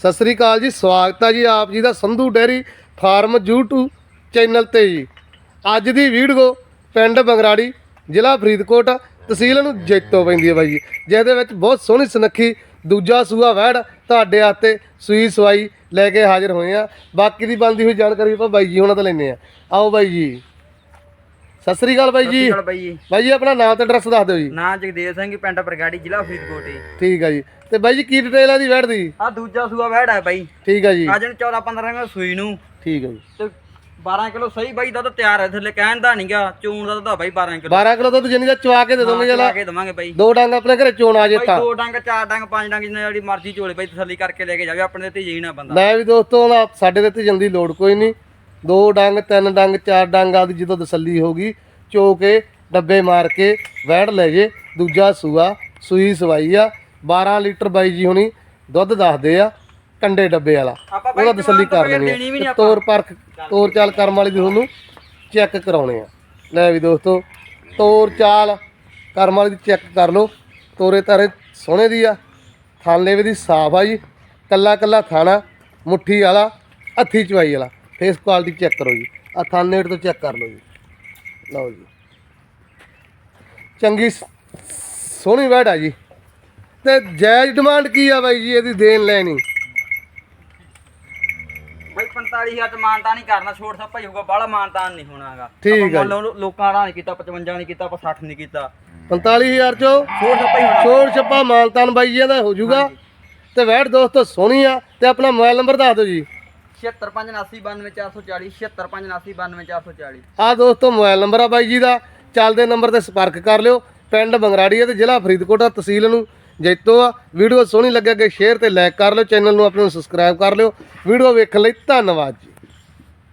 ਸਤਿ ਸ੍ਰੀ ਅਕਾਲ ਜੀ, ਸਵਾਗਤ ਹੈ ਜੀ ਆਪ ਜੀ ਦਾ Sandhu dairy farm YouTube channel ਤੇ ਜੀ। ਅੱਜ ਦੀ ਵੀਡੀਓ ਪਿੰਡ ਬੰਗਰਾੜੀ, ਜ਼ਿਲ੍ਹਾ ਫਰੀਦਕੋਟ, ਤਹਿਸੀਲ ਨੂੰ ਜੈਤੋ ਪੈਂਦੀ ਹੈ ਬਾਈ ਜੀ। ਜਿਹਦੇ ਵਿੱਚ ਬਹੁਤ ਸੋਹਣੀ ਸੁਨੱਖੀ ਦੂਜਾ ਸੂਆ ਵੈੜ ਤੁਹਾਡੇ ਹੱਥੇ ਸੂਈ ਸਵਾਈ ਲੈ ਕੇ ਹਾਜ਼ਰ ਹੋਏ ਆ। ਬਾਕੀ ਦੀ ਬੰਦੀ ਹੋਈ ਜਾਣਕਾਰੀ ਆਪਾਂ ਬਾਈ ਜੀ ਉਹਨਾਂ ਤੋਂ ਲੈਣੇ ਆ। ਆਓ ਬਾਈ ਜੀ। ਸਤਿ ਸ੍ਰੀ ਅਕਾਲ ਬਾਈ ਜੀ। ਚਲ ਬਾਈ ਜੀ। ਬਾਈ ਜੀ ਆਪਣਾ ਨਾਮ ਤੇ ਐਡਰੈਸ ਦੱਸ ਦਿਓ ਜੀ। ਨਾਂ ਜਗਦੇਵ ਸਿੰਘ ਪਿੰਡ ਬਰਗਾੜੀ ਜ਼ਿਲ੍ਹਾ ਫਰੀਦਕੋਟ ਜੀ। ਠੀਕ ਹੈ ਜੀ। ਤੇ ਬਾਈ ਜੀ ਕੀ ਡਿਟੇਲ ਆ ਦੀ ਵੈੜ ਦੀ? ਆ ਦੂਜਾ ਸੂਆ ਵਹਿੜ ਹੈ ਬਾਈ। ਠੀਕ ਹੈ ਜੀ। ਅੱਜ ਨੂੰ 14 15 ਕਿਲੋ ਸੂਈ ਨੂੰ। ਠੀਕ ਹੈ ਜੀ। ਤੇ 12 ਕਿਲੋ ਸਹੀ ਬਾਈ ਦੁੱਧ ਤਿਆਰ ਹੈ ਥੱਲੇ ਕਹਿਣ ਦਾ ਨਹੀਂਗਾ ਚੂਣ ਦਾ ਦੁੱਧ ਆ ਬਾਈ 12 ਕਿਲੋ। 12 ਕਿਲੋ ਦੁੱਧ ਜਿੰਨੀ ਦਾ ਚਵਾ ਕੇ ਦੇ ਦੋਗੇ ਲਾ ਜਲਾ। ਕੇ ਦਵਾਂਗੇ ਬਾਈ। ਦੋ ਡੰਗ ਆਪਣੇ ਘਰੇ ਚੋਣ ਆ ਜੇ ਬਾਈ ਤਾਂ। ਦੋ ਡੰਗ ਚਾਰ ਡੰਗ ਪੰਜ ਡੰਗ ਜਿੰਨਾ ਜਿਹੜੀ ਮਰਜ਼ੀ ਝੋਲੇ ਬਾਈ ਤਸੱਲੀ ਕਰਕੇ ਲੈ ਕੇ ਜਾਵੇ ਆਪਣੇ ਤੇ ਆ ਬੰਦਾ। ਲੈ ਵੀ ਦੋਸਤੋ ਨਾ ਸਾਡੇ ਤੇ ਜਲਦੀ ਲੋੜ ਕੋਈ ਨਹੀਂ ਦੋ ਡੰਗ ਤਿੰਨ ਡੰਗ ਚਾਰ ਡੰਗ ਆਦੀ ਜਦੋਂ ਤਸੱਲੀ ਹੋਗੀ ਚੋ ਕੇ ਡੱਬੇ ਮਾਰ ਕੇ ਵੈੜ ਲੈ ਜੇ। ਦੂਜਾ ਸੂਆ ਸੂਈ ਸਵਾਈ ਆ। 12 ਲੀਟਰ ਬਾਈ ਜੀ ਹੁਣੀ ਦੁੱਧ ਦੱਸਦੇ ਆ ਕੰਡੇ ਡੱਬੇ ਵਾਲਾ। ਉਹਦਾ ਤਸੱਲੀ ਕਰ ਲੈਣੀ ਵੀ ਆ ਤੋਰ ਪਰਖ ਤੋਰ ਚਾਲ ਕਰਮ ਵਾਲੀ ਦੀ ਤੁਹਾਨੂੰ ਚੈੱਕ ਕਰਾਉਣੇ ਆ। ਲੈ ਵੀ ਦੋਸਤੋ ਤੋਰ ਚਾਲ ਕਰਮ ਵਾਲੀ ਦੀ ਚੈੱਕ ਕਰ ਲਓ। ਤੋਰੇ ਤਾਰੇ ਸੋਹਣੇ ਦੀ ਆ। ਥਾਲੇ ਵੀ ਦੀ ਸਾਫ਼ ਆ ਜੀ। ਕੱਲਾ ਕੱਲਾ ਥਾਣਾ ਮੁੱਠੀ ਵਾਲਾ ਹੱਥੀ ਚਵਾਈ ਵਾਲਾ। ਫੇਸ ਕੁਆਲਿਟੀ ਚੈੱਕ ਕਰੋ ਜੀ। ਆ ਥਾਨੇਟ ਤੋਂ ਚੈੱਕ ਕਰ ਲਓ ਜੀ। ਲਓ ਜੀ। ਚੰਗੀ ਸੋਹਣੀ ਵੈੜ ਆ ਜੀ। ਤੇ ਜਾਇਜ਼ ਡਿਮਾਂਡ ਕੀ ਆ ਬਾਈ ਜੀ ਇਹਦੀ ਦੇਣ ਲੈਣੀ ਬਾਈ 45000 ਚ ਮਾਨਤਾ ਨਹੀਂ ਕਰਨਾ ਛੋੜ ਸੱਪਾ ਹੀ ਹੋਊਗਾ ਬਾਹਲਾ ਮਾਨਤਾਨ ਨਹੀਂ ਹੋਣਾਗਾ ਠੀਕ ਆ ਜੀ। ਲੋਕਾਂ ਦਾ ਨਹੀਂ ਕੀਤਾ 55 ਨਹੀਂ ਕੀਤਾ ਆਪਾਂ 60 ਨਹੀਂ ਕੀਤਾ। 45000 ਚੋਂ ਛੋੜ ਸੱਪਾ ਹੀ ਹੋਣਾ। ਛੋੜ ਛੱਪਾ ਮਾਲਤਾਨ ਬਾਈ ਜੀ ਦਾ ਹੋ ਜਾਊਗਾ। ਤੇ ਵੈਟ ਦੋਸਤੋ ਸੋਹਣੀ ਆ। ਤੇ ਆਪਣਾ ਮੋਬਾਈਲ ਨੰਬਰ ਦੱਸ ਦਿਓ ਜੀ। 76579929440 76579929440 ਆ ਦੋਸਤੋ, ਮੋਬਾਈਲ ਨੰਬਰ ਆ ਬਾਈ ਜੀ ਦਾ। ਚੱਲਦੇ ਨੰਬਰ ਤੇ ਸੰਪਰਕ ਕਰ ਲਿਓ। ਪਿੰਡ ਬੰਗਰਾੜੀ ਆ ਤੇ ਜ਼ਿਲ੍ਹਾ ਫਰੀਦਕੋਟ ਆ, ਤਹਿਸੀਲ ਨੂੰ ਜੈਤੋ ਆ। ਵੀਡੀਓ ਸੋਹਣੀ ਲੱਗੇ ਕਿ ਸ਼ੇਅਰ ਤੇ ਲਾਈਕ ਕਰ ਲਿਓ, ਚੈਨਲ ਨੂੰ ਆਪਣੇ ਨੂੰ ਸਬਸਕ੍ਰਾਈਬ ਕਰ ਲਿਓ। ਵੀਡੀਓ ਵੇਖਣ ਲਈ ਧੰਨਵਾਦ ਜੀ।